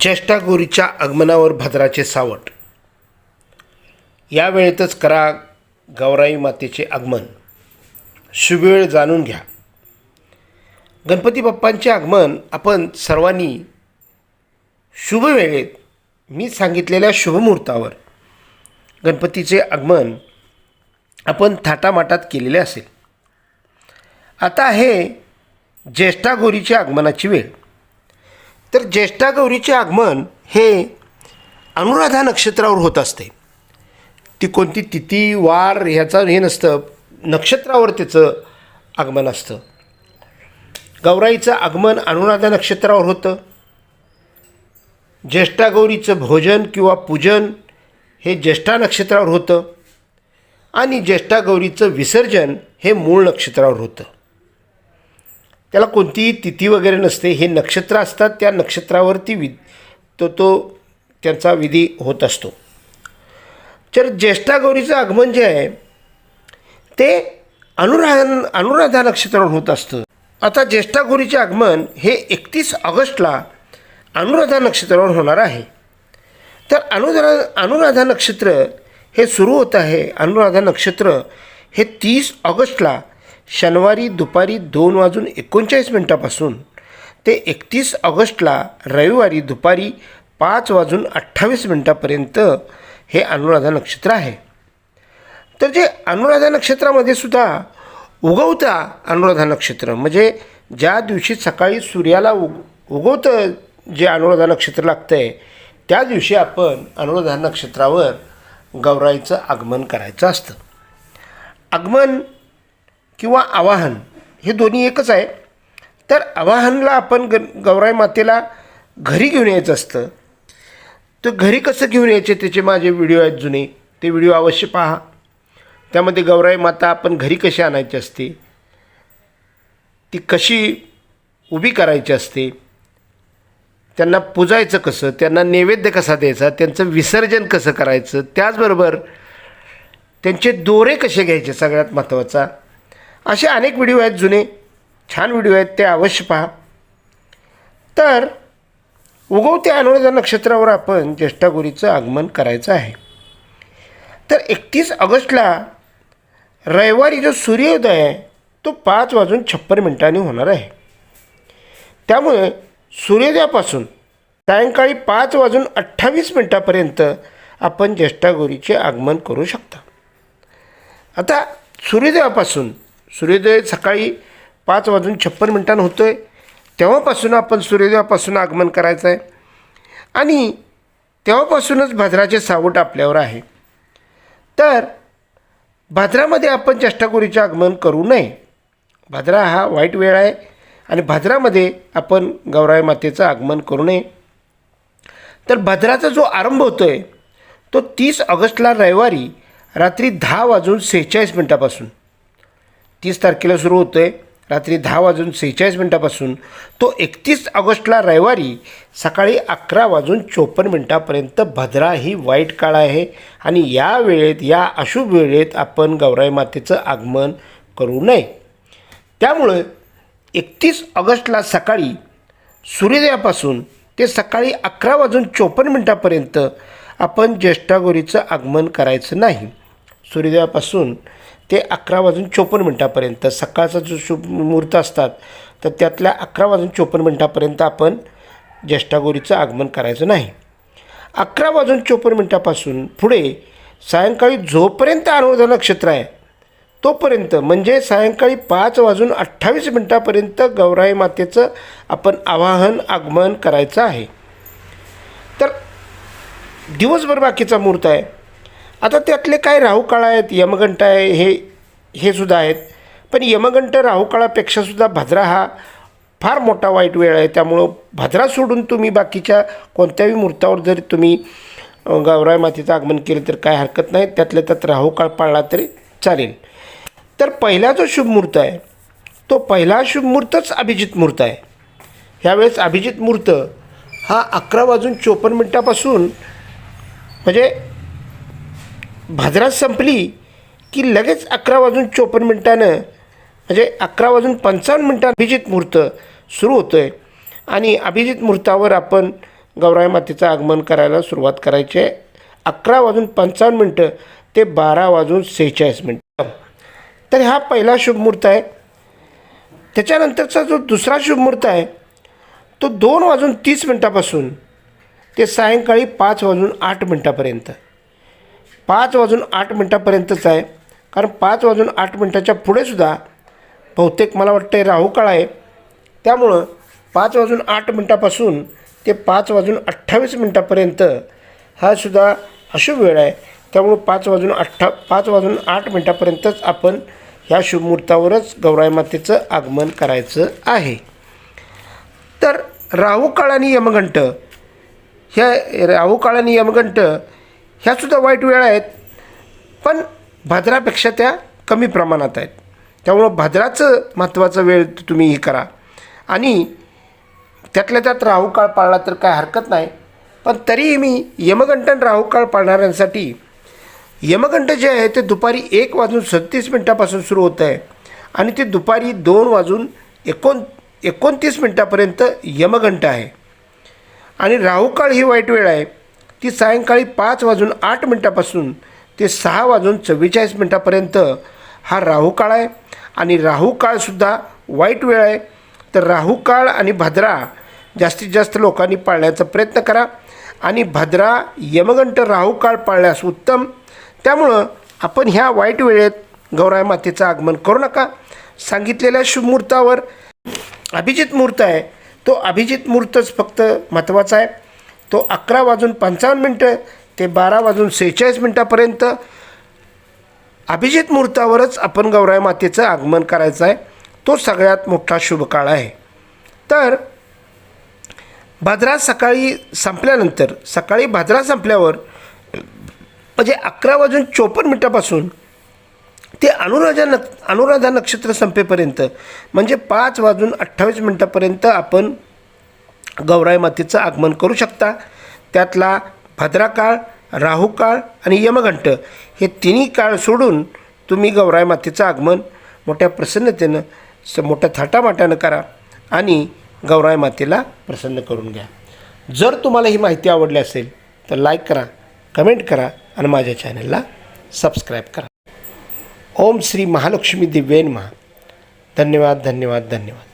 ज्येष्ठागौरीच्या आगमनावर भद्राचे सावट. या वेळेतच करा गौराई मातेचे आगमन. शुभवेळ जाणून घ्या. गणपती बाप्पांचे आगमन आपण सर्वांनी शुभ वेळेत मी सांगितलेल्या शुभमुहूर्तावर गणपतीचे आगमन आपण थाटामाटात केलेले असेल. आता आहे ज्येष्ठागौरीच्या आगमनाची वेळ. तर ज्येष्ठा गौरीचे आगमन हे अनुराधा नक्षत्रावर होत असते. ती कोणती तिथी वार ह्याचा हे नसतं. नक्षत्रावर त्याचं आगमन असतं. गौराईचं आगमन अनुराधा नक्षत्रावर होतं. ज्येष्ठा गौरीचं भोजन किंवा पूजन हे ज्येष्ठा नक्षत्रावर होतं. आणि ज्येष्ठा गौरीचं विसर्जन हे मूळ नक्षत्रावर होतं. त्याला कोणतीही तिथी वगैरे नसते. हे नक्षत्र असतात त्या नक्षत्रावरती वि तो तो त्यांचा विधी होत असतो. तर ज्येष्ठा गौरीचं आगमन जे आहे ते अनुराधा अनुराधा नक्षत्रावर होत असतं. आता ज्येष्ठा गौरीचे आगमन हे एकतीस ऑगस्टला अनुराधा नक्षत्रावर होणार आहे. तर अनुरा अनुराधा नक्षत्र हे सुरू होत आहे. अनुराधा नक्षत्र हे तीस ऑगस्टला शनिवारी दुपारी दोन वाजून एकोणचाळीस मिनटापासून ते एकतीस ऑगस्टला रविवारी दुपारी पाच वाजून अठ्ठावीस मिनटापर्यंत हे अनुराधा नक्षत्र आहे. तर जे अनुराधा नक्षत्रामध्ये सुद्धा उगवता अनुराधा नक्षत्र म्हणजे ज्या दिवशी सकाळी सूर्याला उग उगवतं जे अनुराधा नक्षत्र लागतं आहे त्या दिवशी आपण अनुराधा नक्षत्रावर गौराईचं आगमन करायचं असतं. आगमन किंवा आवाहन हे दोन्ही एकच आहे. तर आवाहनला आपण ग गौराई मातेला घरी घेऊन यायचं असतं. तर घरी कसं घेऊन यायचे त्याचे माझे व्हिडिओ आहेत जुने ते व्हिडिओ अवश्य पहा. त्यामध्ये गौराई माता आपण घरी कशी आणायची असते ती कशी उभी करायची असते त्यांना पुजायचं कसं त्यांना नैवेद्य कसा द्यायचा त्यांचं विसर्जन कसं करायचं त्याचबरोबर त्यांचे दोरे कसे घ्यायचे सगळ्यात महत्त्वाचा असे अनेक व्हिडिओ आहेत जुने. छान व्हिडिओ आहेत ते अवश्य पहा. तर उगवत्या अनुराधा नक्षत्रावर आपण ज्येष्ठागुरीचं आगमन करायचं आहे. तर एकतीस ऑगस्टला रविवारी जो सूर्योदय आहे तो पाच वाजून छप्पन मिनिटांनी होणार आहे. त्यामुळे सूर्योदयापासून सायंकाळी पाच वाजून अठ्ठावीस मिनटापर्यंत आपण ज्येष्ठागौरीचे आगमन करू शकता. आता सूर्योदयापासून सूर्योदय सकाळी पाच वाजून छप्पन मिनटांनं होतो आहे तेव्हापासून आपण सूर्योदयापासून आगमन करायचं आहे आणि तेव्हापासूनच भाद्राचे सावट आपल्यावर आहे. तर भाद्रामध्ये आपण ज्येष्ठागुरीचे आगमन करू नये. भाद्रा हा वाईट वेळ आहे आणि भाद्रामध्ये आपण गौराई मातेचं आगमन करू नये. तर भाद्राचा जो आरंभ होतो आहे तो तीस ऑगस्टला रविवारी रात्री दहा वाजून सेहेचाळीस मिनटापासून. तीस तारखेला सुरू होतो आहे रात्री दहा वाजून सेहेचाळीस मिनटापासून. तो एकतीस ऑगस्टला रविवारी सकाळी अकरा वाजून चोपन्न मिनटापर्यंत भद्रा ही वाईट काळ आहे आणि या वेळेत या अशुभ वेळेत आपण गौराई मातेचं आगमन करू नये. त्यामुळे एकतीस ऑगस्टला सकाळी सूर्योदयापासून ते सकाळी अकरा वाजून चोपन्न मिनटापर्यंत आपण ज्येष्ठागौरीचं आगमन करायचं नाही. सूर्योदयापासून ते अकरा वाजून चोपन्न मिनटापर्यंत सकाळचा जो शुभ मुहूर्त असतात तर त्यातल्या अकरा वाजून चोपन्न मिनटापर्यंत आपण ज्येष्ठागौरीचं आगमन करायचं नाही. अकरा वाजून चोपन्न मिनटापासून पुढे सायंकाळी जोपर्यंत अनुराधा नक्षत्र आहे तोपर्यंत म्हणजे सायंकाळी पाच वाजून अठ्ठावीस मिनटापर्यंत गौराई मातेचं आपण आवाहन आगमन करायचं आहे. तर दिवसभर बाकीचा मुहूर्त आहे. आता त्यातले काय राहुकाळ आहेत यमगंट आहे हे हे सुद्धा आहेत. पण यमगंट राहुकाळापेक्षासुद्धा भद्रा हा फार मोठा वाईट वेळ आहे. त्यामुळं भद्रा सोडून तुम्ही बाकीच्या कोणत्याही मुहूर्तावर जरी तुम्ही गावराय मातीचं आगमन केलं तर काय हरकत नाही. त्यातल्या त्यात राहुकाळ पाळला तरी चालेल. तर पहिला जो शुभ मुहूर्त आहे तो पहिला शुभ मुहूर्तच अभिजित मुहूर्त आहे. ह्यावेळेस अभिजित मुहूर्त हा अकरा वाजून चोपन्न मिनटापासून म्हणजे भाद्रात संपली की लगेच अकरा वाजून चोपन्न मिनटानं म्हणजे अकरा वाजून पंचावन्न मिनटात अभिजित मुहूर्त सुरू होतो आहे आणि अभिजित मुहूर्तावर आपण गौराई मातेचं आगमन करायला सुरुवात करायची आहे. अकरा वाजून पंचावन्न मिनटं ते बारा वाजून सेहेचाळीस मिनटं. तर हा पहिला शुभमुहूर्त आहे. त्याच्यानंतरचा जो दुसरा शुभमुहूर्त आहे तो दोन वाजून तीस मिनटापासून ते सायंकाळी पाच वाजून आठ मिनटापर्यंत. पाच वाजून आठ मिनटापर्यंतच आहे. कारण पाच वाजून आठ मिनटाच्या पुढेसुद्धा बहुतेक मला वाटतं राहू काळ आहे. त्यामुळं पाच वाजून आठ मिनटापासून ते पाच वाजून अठ्ठावीस मिनटापर्यंत हा सुद्धा अशुभ वेळ आहे. त्यामुळं पाच वाजून अठ्ठा पाच वाजून आठ मिनटापर्यंतच आपण ह्या शुभमुहूर्तावरच गौराई मातेचं आगमन करायचं आहे. तर राहू काळ आणि यमघंट ह्या राहू काळ आणि यमघंट ह्यासुद्धा वाईट वेळा आहेत. पण भाद्रापेक्षा त्या कमी प्रमाणात आहेत. त्यामुळं भाद्राचं महत्त्वाचं वेळ तुम्ही हे करा. आणि त्यातल्या त्यात राहुकाळ पाळला तर काय हरकत नाही. पण तरीही मी यमगंटन आणि पाळणाऱ्यांसाठी यमगंट जे आहे ते दुपारी एक वाजून सत्तीस मिनटापासून सुरू होतं आहे. आणि ते दुपारी दोन वाजून एकोण एकोणतीस मिनटापर्यंत यमघंट आहे. आणि राहुकाळ ही वाईट वेळ आहे. ती सायंकाळी पाच वाजून आठ मिनटापासून ते सहा वाजून चव्वेचाळीस मिनटापर्यंत हा राहुकाळ आहे. आणि राहुकाळसुद्धा वाईट वेळ आहे. तर राहुकाळ आणि भद्रा जास्तीत जास्त लोकांनी पाळण्याचा प्रयत्न करा. आणि भद्रा यमगंट राहुकाळ पाळण्यास उत्तम. त्यामुळं आपण ह्या वाईट वेळेत गौराय मातेचं आगमन करू नका. सांगितलेल्या शुभमुहूर्तावर अभिजित मुहूर्त आहे. तो अभिजित मुहूर्तच फक्त महत्त्वाचा आहे. तो अकरा वाजून पंचावन्न मिनटं ते बारा वाजून सेहेचाळीस मिनटापर्यंत. अभिजित मुहूर्तावरच आपण गौराई मातेचं आगमन करायचं आहे. तो सगळ्यात मोठा शुभकाळ आहे. तर भाद्रा सकाळी संपल्यानंतर सकाळी भाद्रा संपल्यावर म्हणजे अकरा वाजून चोपन्न मिनटापासून ते अनुराधा नक अनुराधा नक्षत्र संपेपर्यंत म्हणजे पाच वाजून अठ्ठावीस मिनटापर्यंत आपण गौराई मातेचं आगमन करू शकता. त्यातला भद्राकाळ काळ राहू काळ आणि यमघंट हे तिन्ही काळ सोडून तुम्ही गौराई मातेचं आगमन मोठ्या प्रसन्नतेनं स मोठ्या थाटामाटानं करा आणि गौराई मातेला प्रसन्न करून घ्या. जर तुम्हाला ही माहिती आवडली असेल तर लाईक करा कमेंट करा आणि माझ्या चॅनलला सबस्क्राईब करा. ओम श्री महालक्ष्मी दिव्येन महा धन्यवाद धन्यवाद धन्यवाद.